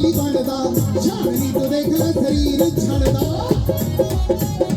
ਨਹੀਂ ਬਣਦਾ ਜਾਣੀ ਤੂੰ ਦੇਖ ਲੈ ਸਰੀਰ ਛਣਦਾ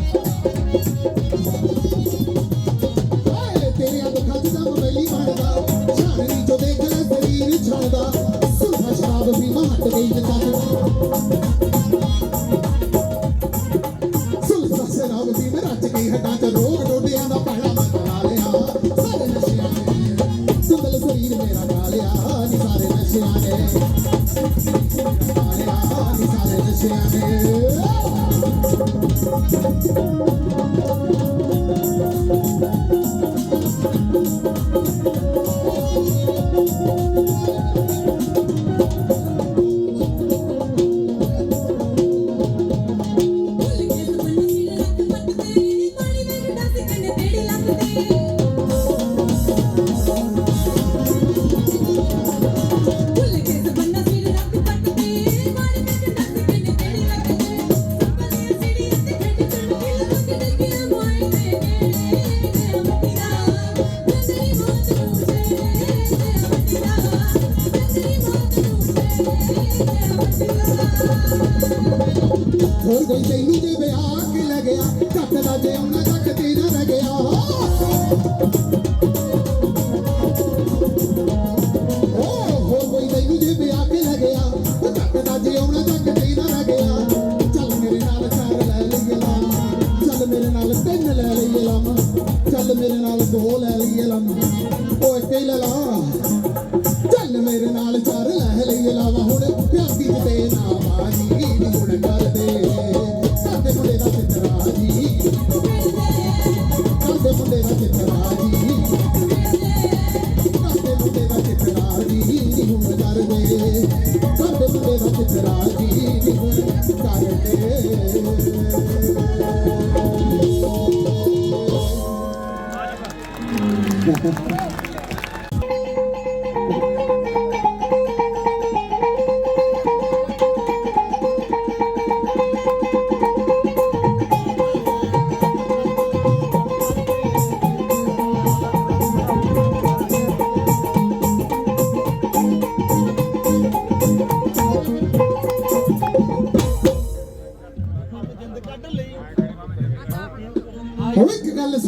ਨਾਲ ਤਿੰਨ ਲੈ ਲਈਏ ਲਾਮਾ, ਚੱਲ ਮੇਰੇ ਨਾਲ ਦੋ ਲੈ ਲਈਏ ਲਾਮਾ। ਓਏ ਕਈ ਲੈ ਲਾ ਚੱਲ ਮੇਰੇ ਨਾਲ ਚਾਰ ਲੈ ਲਈਏ ਲਾਵਾ। ਹੁਣ ਪਿਆਸੀ ਤੇ ਨਾ ਮਾਰੀ ਹੁਣ ਕਰਦੇ। ਸਾਡੇ ਮੁੰਡੇ ਦਾ ਸਿੱਤਰਾ ਜੀ।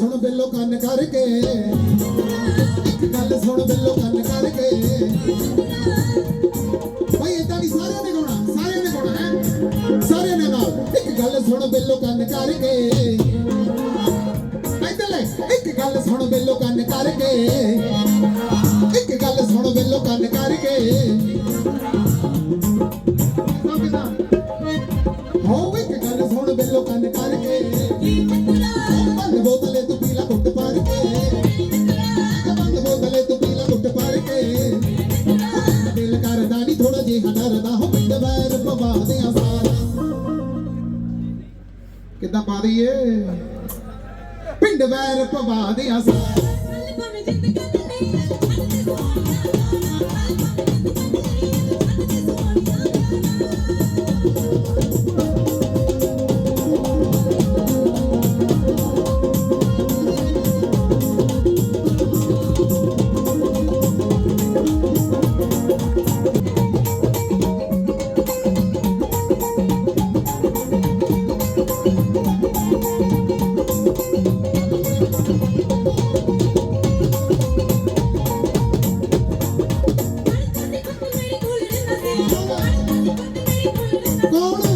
ਸੁਣ ਬਿੱਲੋ ਕੰਨ ਕਰਕੇ। ਇੱਕ ਗੱਲ ਸੁਣ ਬਿੱਲੋ ਕੰਨ ਕਰਕੇ। ਭਾਈ ਇਦਾਂ ਵੀ ਸਾਰਿਆਂ ਨੇ ਗਾਉਣਾ, ਸਾਰਿਆਂ ਨੇ ਗਾਉਣਾ ਹੈ। ਸਾਰਿਆਂ ਨੇ ਨਾਲ ਇੱਕ ਗੱਲ ਸੁਣ ਬਿੱਲੋ ਕੰਨ ਕਰਕੇ। ਇਧਰ ਲੈ, ਇੱਕ ਗੱਲ ਸੁਣ ਬਿੱਲੋ ਕੰਨ ਕਰਕੇ। ਨਹੀਂ ਹਟਰਦਾ ਪਿੰਡ ਵੈਰ ਪਵਾ ਕਿੱਦਾਂ ਪਾ ਦਈਏ? ਪਿੰਡ ਵੈਰ ਪਵਾ ਦੇ ਆ Oh.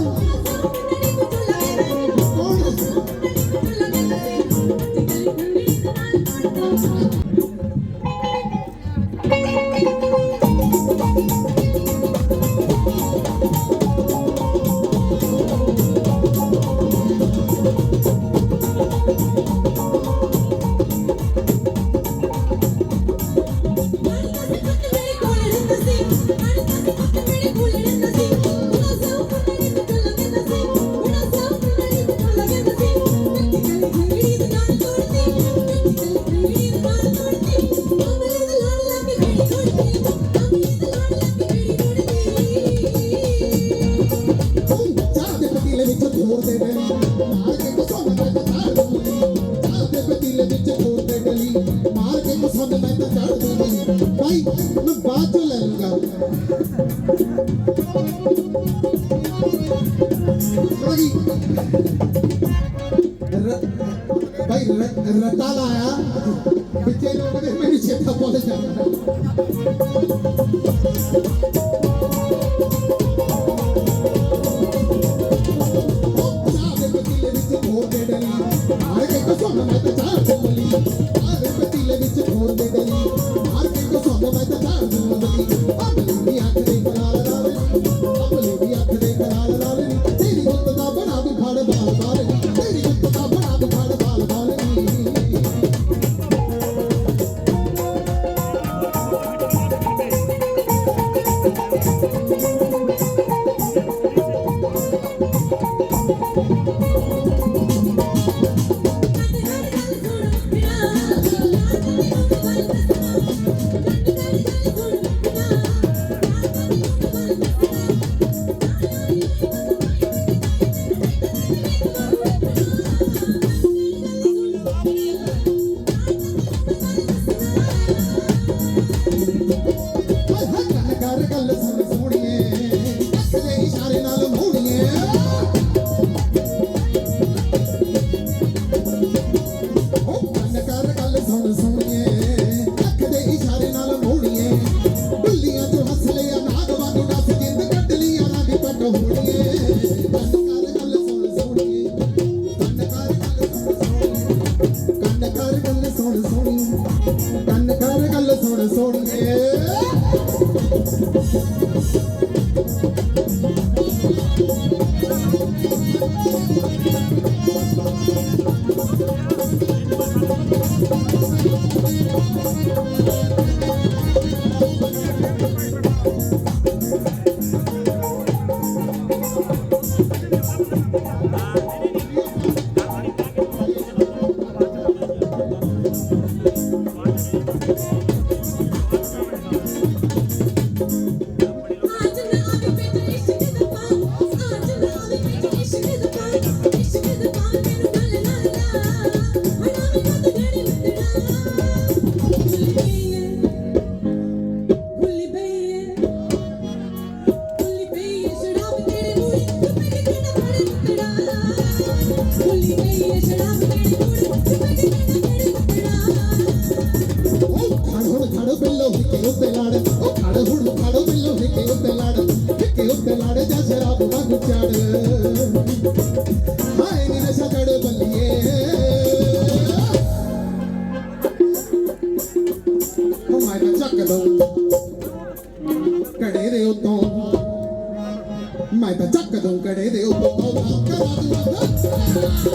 Thank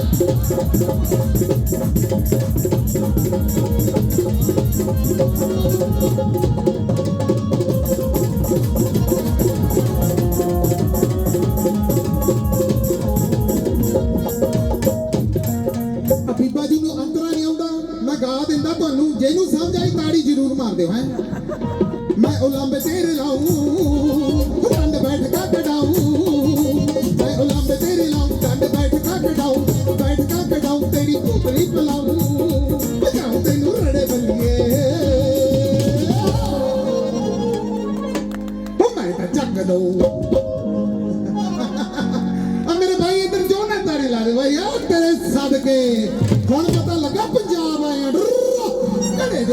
you.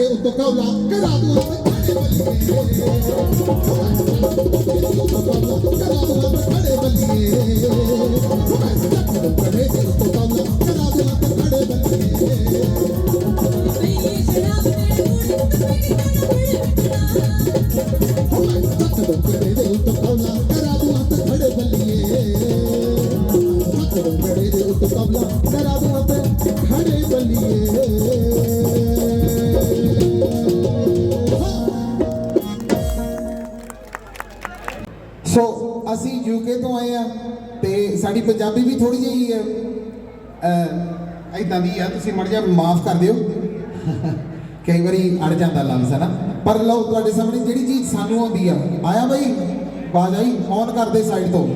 ਕੜੇ ਦੇ ਉੱਤੋਂ ਪੰਜਾਬੀ ਵੀ ਥੋੜੀ ਜਿਹੀ ਐਦਾਂ ਦੀ ਆ, ਤੁਸੀਂ ਮੜ ਜਾ ਮਾਫ ਕਰ ਦਿਓ। ਕਈ ਵਾਰੀ ਅੜ ਜਾਂਦਾ ਲਫ਼ਜ਼, ਹੈ ਨਾ? ਪਰ ਲਓ, ਤੁਹਾਡੇ ਸਾਹਮਣੇ ਜਿਹੜੀ ਚੀਜ਼ ਸਾਨੂੰ ਆਉਂਦੀ ਆ, ਆਇਆ ਬਈ? ਬਾਜ ਆਈ? ਔਨ ਕਰ ਸਾਈਡ ਤੋਂ।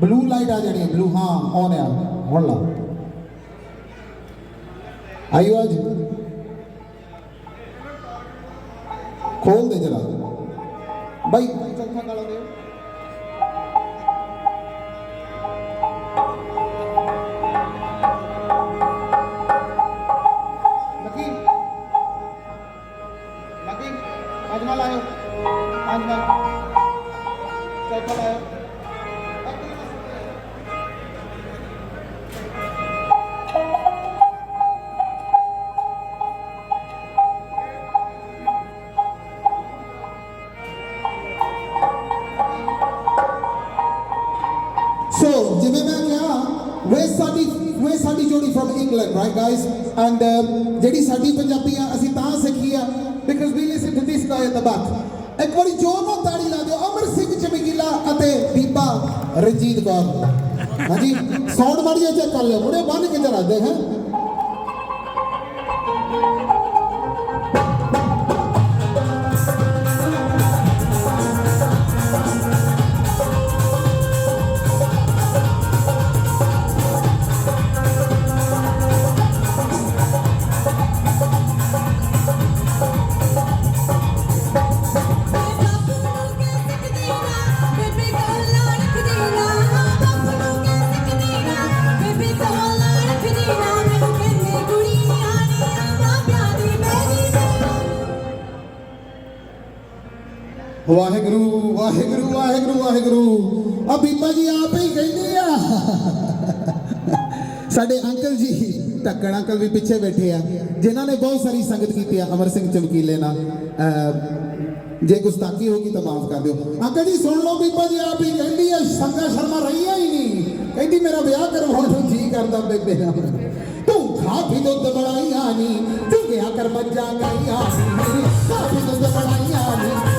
ਬਲੂ ਲਾਈਟ ਆ ਜਾਣੀ ਹੈ ਬਲੂ ਹਾਂ ਔਨ ਆ। ਹੁਣ ਲਾ। ਆਇਓ ਅੱਜ ਖੋਲ ਦੇ ਜਰਾ। ਬਾਈ, ਚੌਥਾ ਕਾਲਾ ਦੇ ਅਜਮਾ ਚੌਥਾ ਲਾਇਓ ਸੋ ਜਿਵੇਂ ਮੈਂ ਕਿਹਾ ਵੇ ਸਾਡੀ ਵੇ ਸਾਡੀ ਜੋੜੀ from England right guys and ਜਿਹੜੀ ਸਾਡੀ ਪੰਜਾਬੀ ਆ, ਅਸੀਂ ਤਾਂ ਸਿੱਖੀ ਆ because we listen to this guy at the back ਇੱਕ ਵਾਰੀ ਜੋਰ ਨਾਲ ਤਾੜੀ ਲਾ ਦਿਓ, ਅਮਰ ਸਿੰਘ ਚਮਕੀਲਾ ਅਤੇ ਬੀਬਾ ਰਣਜੀਤ ਕੌਰ। ਹਾਂਜੀ ਸਾਊਂਡ ਮਾਰੀਏ ਚੈੱਕ ਕਰ ਲਿਓ, ਮੁੰਡੇ ਬੰਨ ਕੇ ਜਰਾ ਦੇ ਹੈ ਵਾਹਿਗੁਰੂ ਵਾਹਿਗੁਰੂ ਵਾਹਿਗੁਰੂ ਵਾਹਿਗੁਰੂ। ਆ ਬੀਬਾ ਜੀ ਆਪ ਹੀ ਕਹਿੰਦੇ ਆ। ਸਾਡੇ ਅੰਕਲ ਜੀ, ਢੱਕਣ ਅੰਕਲ ਵੀ ਪਿੱਛੇ ਬੈਠੇ ਆ। ਜਿਨ੍ਹਾਂ ਨੇ ਬਹੁਤ ਸਾਰੀ ਸੰਗਤ ਕੀਤੀ ਆ, ਅਮਰ ਸਿੰਘ ਚਮਕੀਲੇ ਨਾਲ। ਜੇ ਗੁਸਤਾਖੀ ਹੋਗੀ ਤਾਂ ਮਾਫ ਕਰ ਦਿਓ। ਅੰਕਲ ਜੀ, ਸੁਣ ਲਓ, ਬੀਬਾ ਜੀ ਆਪ ਹੀ ਕਹਿੰਦੀ ਆ ਸੰਗਾ ਸ਼ਰਮਾ ਰਹੀਆਂ ਹੀ ਨਹੀਂ। ਕਹਿੰਦੀ, ਮੇਰਾ ਵਿਆਹ ਕਰਵਾਉਣ ਨੂੰ ਜੀ ਕਰਦਾ ਬੇਬੇ ਨਾਲ ਤੂੰ ਖਾਫੀ ਦੁੱਧ ਬੜਾਈਆਂ ਨਹੀਂ ਝੁਕਿਆ ਕਰ ਮੱਝਾਂ ਗਾਈਆਂ ਨੀ ਖਾਫੀ ਦੁੱਧ ਬੜਾਈਆਂ ਨਹੀਂ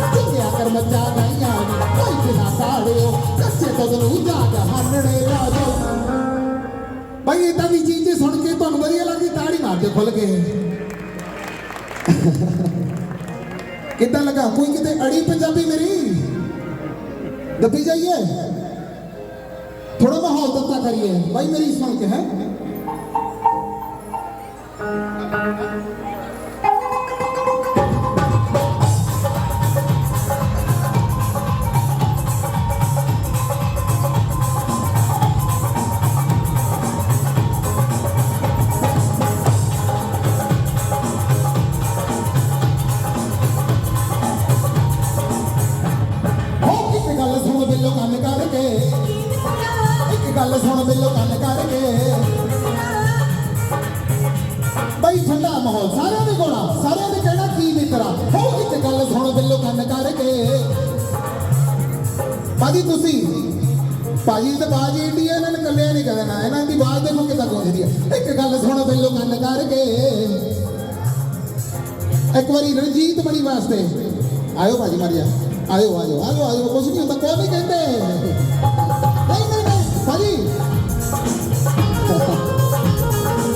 ਝੁਕਿਆ ਕਰ ਮੱਝਾਂ ਕੋਈ ਬਿਨਾ ਸਾੜਿਓ ਕੱਚੇ ਦੁੱਧ ਨੂੰ ਹਾਨਣੇ ਲਾ ਦਿਓ ਭਾਈ ਇਦਾਂ ਦੀ ਚੀਜ਼ ਸੁਣ ਕੇ ਤੁਹਾਨੂੰ ਵਧੀਆ ਲੱਗਦੀ, ਤਾੜੀ ਮਾਰ ਦਿਓ ਖੁੱਲ ਕੇ। ਕਿੱਦਾਂ ਲੱਗਾ? ਕੋਈ ਕਿਤੇ ਅੜੀ ਪੰਜਾਬੀ ਮੇਰੀ? ਦੱਬੀ ਜਾਈਏ? ਥੋੜਾ ਮਾਹੌਲ ਦਿੱਤਾ ਕਰੀਏ। ਭਾਈ ਮੇਰੀ ਸੁਣ ਕੇ, ਹੈ? ਭਾਜੀ ਤੁਸੀਂ? ਭਾਜੀ ਤੇ ਬਾਜੀ ਇੰਡੀਆ, ਇਹਨਾਂ ਨੇ ਕੱਲਿਆ ਨਹੀਂ ਕਰਨਾ ਇਹਨਾਂ ਦੀ ਆਵਾਜ਼ ਦੇਖੋ ਕਿੱਦਾਂ ਗੂੰਜਦੀ ਹੈ ਇੱਕ ਗੱਲ ਸੁਣ ਬਿੱਲੋ ਕੰਨ ਕਰਕੇ। ਇੱਕ ਵਾਰੀ ਰਣਜੀਤ ਬਣੀ ਵਾਸਤੇ। ਆਇਓ ਭਾਜੀ ਮਾਰੀਆ ਆਇਓ ਆਇਓ ਆਇਓ ਆਇਓ, ਕੁਛ ਨਹੀਂ ਹੁੰਦਾ, ਕੋਈ ਨਹੀਂ ਕਹਿੰਦੇ। ਨਹੀਂ ਨਹੀਂ ਨਹੀਂ, ਭਾਜੀ।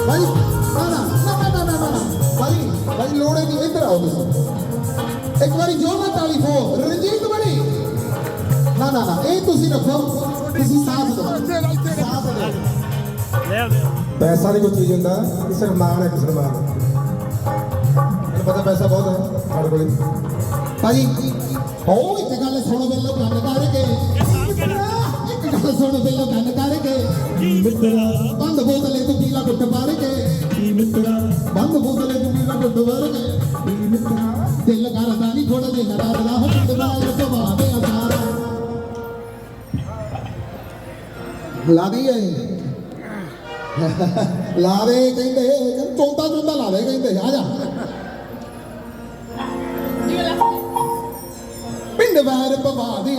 ਭਾਈ ਨਾ ਨਾ ਨਾ ਨਾ ਨਾ ਨਾ ਨਾ ਭਾਈ ਲੋੜੇ ਨਹੀਂ ਇੱਧਰ ਆਓ ਤੁਸੀਂ। ਇੱਕ ਵਾਰੀ ਜੋਰ ਨਾਲ ਤਾਲੀ ਫੋ ਰਣਜੀਤ ਬਣੀ। ਨਾ ਨਾ ਨਾ ਇਹ ਤੁਸੀਂ ਰੱਖੋ ਤੁਸੀਂ ਸਾਥ ਦਿਓ ਸਾਥ ਦਿਓ ਪੈਸਾ ਨਹੀਂ ਕੋਈ ਚੀਜ਼ ਹੁੰਦਾ ਇਹ ਸਨਮਾਨ ਹੈ ਇੱਕ ਸਨਮਾਨ ਮੈਨੂੰ ਪਤਾ ਪੈਸਾ ਬਹੁਤ ਹੈ ਸਾਡੇ ਕੋਲ ਭਾਜੀ ਹੋ ਇੱਕ ਗੱਲ ਸੁਣ ਬਿੱਲੋ ਕੰਨ ਲਾ ਦਈਏ ਲਾ ਦੇ ਕਹਿੰਦੇ ਚੌਂਦਾ ਚੌਂਦਾ ਲਾ ਦੇ ਕਹਿੰਦੇ, ਆ ਜਾ। ਪਿੰਡ ਵਾਰ ਪਵਾ ਦੇ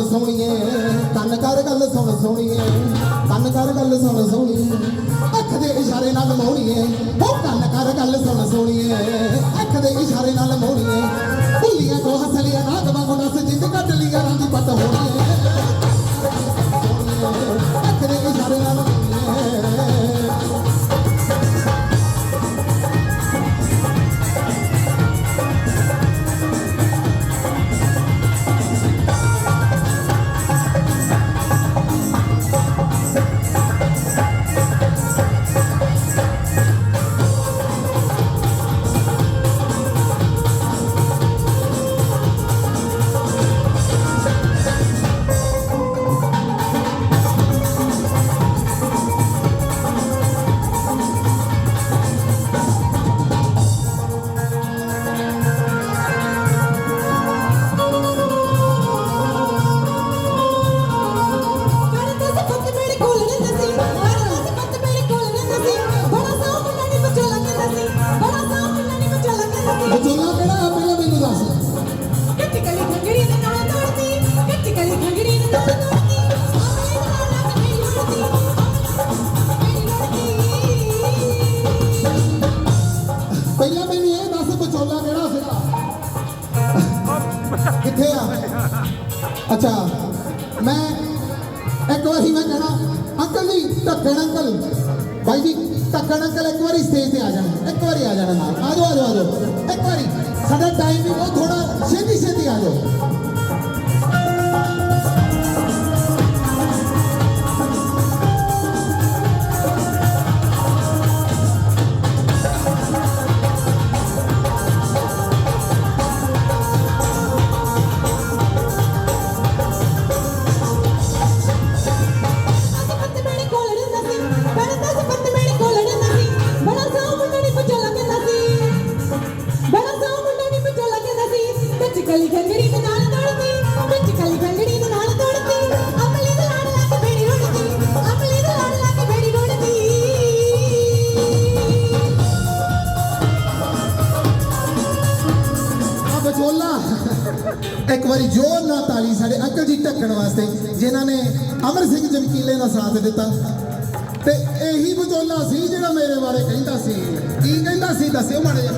ਸੁਣ ਸੋਣੀਏ ਕੰਨ ਕਰ ਗੱਲ ਸੁਣ ਸੋਣੀਏ ਕੰਨ ਕਰ ਗੱਲ ਸੁਣ ਸੋਣੀਏ ਅੱਖ ਦੇ ਇਸ਼ਾਰੇ ਨਾਲ ਮੋਣੀਏ ਉਹ ਕੰਨ ਕਰ ਗੱਲ ਸੁਣ ਸੋਣੀਏ ਅੱਖ ਦੇ ਇਸ਼ਾਰੇ ਨਾਲ ਮੋਣੀਏ ਭੁੱਲੀਆਂ ਕੋ ਹਸਲੀਆਂ, ਨਾਗ ਵਾਂਗੂ ਨਸ ਜਿੰਦ ਕੱਢ ਲੀਆਂ, ਰੰਗੀ ਪੱਤ ਹੋਣੀਏ। ਅੱਖ ਦੇ ਇਸ਼ਾਰੇ ਨਾਲ ਧੱਕਣ ਅੰਕਲ ਇੱਕ ਵਾਰੀ ਸਟੇਜ ਤੇ ਆ ਜਾਣਾ, ਇੱਕ ਵਾਰੀ ਆ ਜਾਣਾ ਨਾਲ। ਆ ਆ ਜਾਓ ਆ ਜਾਓ। ਇੱਕ ਵਾਰੀ। ਸਾਡਾ ਟਾਈਮ ਵੀ ਬਹੁਤ ਥੋੜਾ ਛੇਤੀ ਛੇਤੀ ਆ ਜਾਓ। ਇੱਕ ਵਾਰੀ ਜੋਰ ਨਾਲ ਤਾਲੀ ਸਾਡੇ ਅੰਕਲ ਜੀ ਢੱਕਣ ਵਾਸਤੇ, ਜਿਨ੍ਹਾਂ ਨੇ ਅਮਰ ਸਿੰਘ ਚਮਕੀਲੇ ਦਾ ਸਾਥ ਦਿੱਤਾ। ਤੇ ਇਹੀ ਬਚੋਲਾ ਸੀ ਜਿਹੜਾ ਮੇਰੇ ਬਾਰੇ ਕਹਿੰਦਾ ਸੀ। ਕੀ ਕਹਿੰਦਾ ਸੀ? ਦੱਸਿਓ ਮਾੜੇ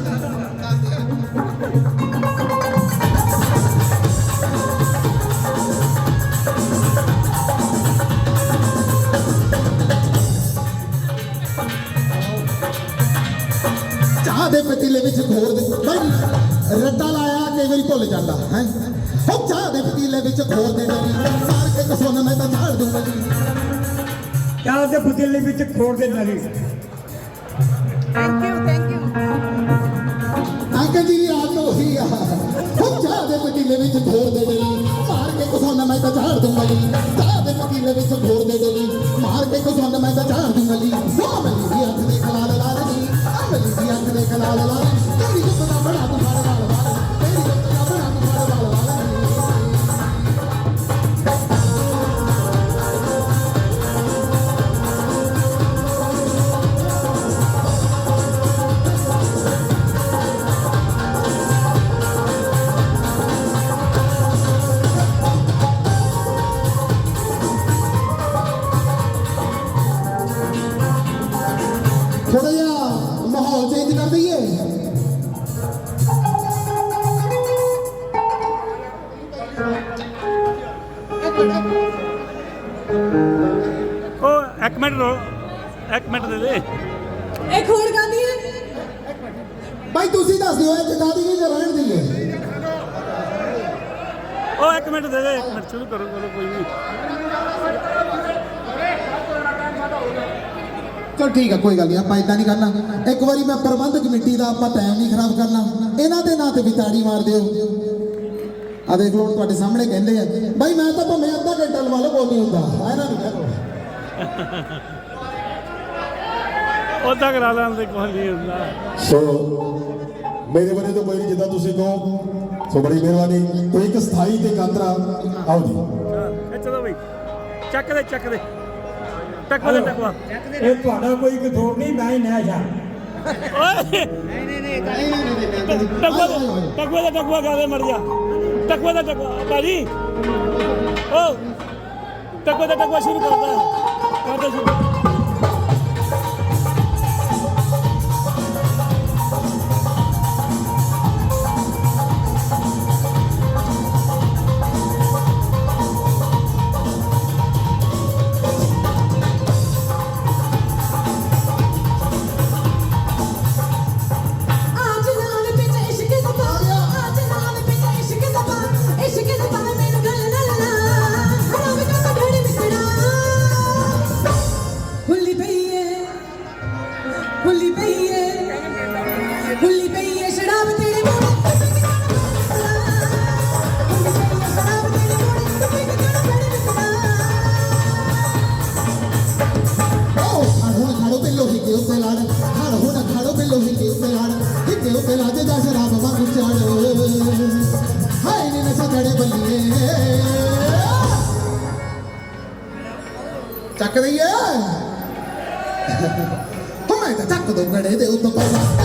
ਚਾਹ ਦੇ ਪਤੀਲੇ ਵਿੱਚ ਘੋਰ ਦੇ ਰੱਟਾ ਲਾਇਆ, ਕਈ ਵਾਰੀ ਭੁੱਲ ਜਾਂਦਾ, ਹੈ? ਚਾਹ ਦੇ ਪਤੀਲੇ ਵਿੱਚ ਘੋਰ ਦੇ ਡਰੀ ਸਾਰ ਕੇ ਕਸੋਨ ਮੈਂ ਤਾਂ ਝਾੜ ਦੂੰਗਾ। ਜੀ ਚਾਹ ਦੇ ਪਤੀਲੇ ਵਿੱਚ ਖੋੜ ਦੇ ਨਲੀ thank you thank you uncle ji ਦੀ ਆਦਤ ਉਹੀ ਆ। ਚਾਹ ਦੇ ਪਤੀਲੇ ਵਿੱਚ ਘੋਰ ਦੇ ਡਰੀ ਮਾਰ ਕੇ ਕਸੋਨ ਮੈਂ ਤਾਂ ਝਾੜ ਦੂੰਗਾ। ਜੀ ਚਾਹ ਦੇ ਪਤੀਲੇ ਵਿੱਚ ਘੋਰ ਦੇ ਡਰੀ ਮਾਰ ਕੇ ਕਸੋਨ ਮੈਂ ਤਾਂ ਝਾੜ ਦੂੰਗਾ। ਜੀ ਉਹ ਮੇਰੀ ਦੀ ਅੱਖ ਦੇ ਖਲਾਲ ਲਾ ਰਹੀ। ਆ ਮੇਰੀ ਦੀ ਅੱਖ ਦੇ ਖਲਾਲ ਲਾ ਰਹੀ। ਤੇਰੀ ਜੁੱਤ ਦਾ ਉਹ ਇੱਕ ਮਿੰਟ ਰੋ ਇੱਕ ਮਿੰਟ ਦੇ ਦੇ। ਇਹ ਖੋੜ ਗਾਦੀ ਹੈ ਭਾਈ ਤੁਸੀਂ ਦੱਸ ਦਿਓ ਇਹ ਜਗਾ ਦੀ ਜਾਂ ਰਹਿਣ ਦੀ ਹੈ? ਉਹ ਇੱਕ ਮਿੰਟ ਦੇ ਦੇ ਇੱਕ ਮਿੰਟ ਸ਼ੁਰੂ ਕਰੋ ਕੋਈ ਨਹੀਂ ਚਲ ਠੀਕ ਹੈ ਕੋਈ ਗੱਲ ਨਹੀਂ ਆਪਾਂ ਇਦਾਂ ਨਹੀਂ ਕਰਨਾ। ਇੱਕ ਵਾਰੀ ਮੈਂ ਪ੍ਰਬੰਧਕ ਕਮੇਟੀ ਦਾ ਆਪਾਂ ਟਾਈਮ ਨਹੀਂ ਖਰਾਬ ਕਰਨਾ। ਇਹਨਾਂ ਦੇ ਨਾਂ ਤੇ ਵੀ ਤਾੜੀ ਮਾਰ ਦਿਓ। ਆ ਦੇਖ ਲਓ ਤੁਹਾਡੇ ਸਾਹਮਣੇ ਕਹਿੰਦੇ ਆ ਬਾਈ ਮੈਂ ਤਾਂ ਭਾਵੇਂ ਅੱਧਾ ਘੰਟਾ ਲਵਾ ਲਓ ਕੋਈ ਨਹੀਂ ਹੁੰਦਾ ਇਹਨਾਂ ਨੂੰ ਕਹਿ ਦਿਓ ਉਦਾਂ ਕਰਾ ਲੈਣ ਦੇ ਕੋਈ ਨਹੀਂ ਹੁੰਦਾ। ਸੋ ਮੇਰੇ ਵੱਲੋਂ ਤਾਂ ਕੋਈ ਨਹੀਂ ਜਿੱਦਾਂ ਤੁਸੀਂ ਕਹੋ ਸੋ ਬੜੀ ਮਿਹਰਬਾਨੀ। ਕੋਈ ਇੱਕ ਸਥਾਈ ਤੇ ਕਾਤਰਾ ਆਓ ਜੀ। ਇਹ ਚਲੋ ਬਈ ਚੱਕ ਦੇ ਚੱਕ ਦੇ। ਟੱਕਵਾ ਦੇ ਟੱਕਵਾ। ਇਹ ਤੁਹਾਡਾ ਕੋਈ ਕਸੂਰ ਨਹੀਂ ਮੈਂ ਹੀ ਨੈਸ਼ ਆ। ਓਏ। ਟੱਕਵਾ ਦੇ ਟੱਕਵਾ ਦਾ ਟੱਕਵਾ ਗਾ ਦੇ ਮਰ ਜਾ। ਟੱਕਵਾ ਦਾ ਟੱਕਵਾ ਭਾਜੀ ਓ ਟੱਕਵਾ ਦਾ ਟੱਕਵਾ ਸ਼ੁਰੂ ਕਰਦਾ ਉੱਤੇ ਲੱਜ ਜਾ ਸ਼ਰਾਬ ਵਾਂਗੂ ਚੜ। ਹਾਏ ਨੀ ਨਸ਼ਾ ਚੱਕ ਦਈਏ। ਤਾਂ ਚੱਕ ਦੋ ਗੜੇ ਦੇ ਉੱਤੋਂ ਪਾਉਣਾ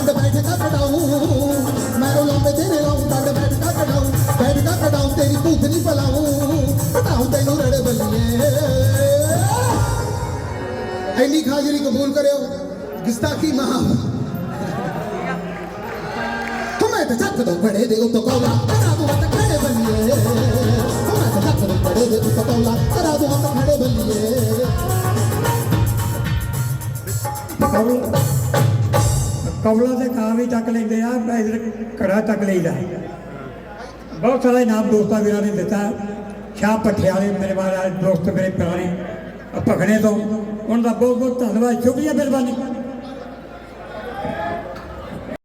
ਡੰਡ ਬੈਠ ਕਾ ਕਟਾਉ ਮੈਂ ਰੋਲਾਂਦੇ ਤੇਰੇ ਲਾਉ ਡੰਡ ਬੈਠ ਕਾ ਕਟਾਉ ਬੈਠ ਕਾ ਕਟਾਉ ਤੇਰੀ ਭੂਤ ਨਹੀਂ ਪਲਾਉ ਕਟਾਉ ਤੈਨੂੰ ਰੜ ਬੱਲੀਏ ਐਨੀ ਖਾਜਰੀ ਕਬੂਲ ਕਰਿਓ ਗਿਸਤਾ ਕੀ ਮਾਂ ਤੁਮੇ ਤੇ ਚੱਕ ਦੋ ਬੜੇ ਦੇ ਉਤੋਂ ਕੋਲਾ ਕਰਾ ਦੂੰ ਤਾਂ ਖੜੇ ਬੱਲੀਏ ਤੁਮੇ ਤੇ ਚੱਕ ਦੋ ਬੜੇ ਦੇ ਉਤੋਂ ਕੋਲਾ ਕਰਾ ਦੂੰ ਤਾਂ ਖੜੇ ਬੱਲੀਏ Oh, ਕਮਲਾ ਦੇ ਕਾਂ ਵੀ ਚੱਕ ਲੈਂਦੇ ਆ ਇਧਰ ਕੜਾ ਚੱਕ ਲਈਦਾ। ਬਹੁਤ ਸਾਰੇ ਨਾਮ ਦੋਸਤਾਂ ਵੀਰਾਂ ਨੇ ਦਿੱਤਾ। ਸ਼ਾਹ ਪਠਿਆਲੇ ਮੇਰੇ ਮਹਾਰਾਜ, ਦੋਸਤ ਮੇਰੇ ਪੁਰਾਣੇ ਭਗਣੇ ਤੋਂ। ਉਹਨਾਂ ਦਾ ਬਹੁਤ ਬਹੁਤ ਧੰਨਵਾਦ। ਸ਼ੁਕਰੀਆ ਮਿਹਰਬਾਨੀ।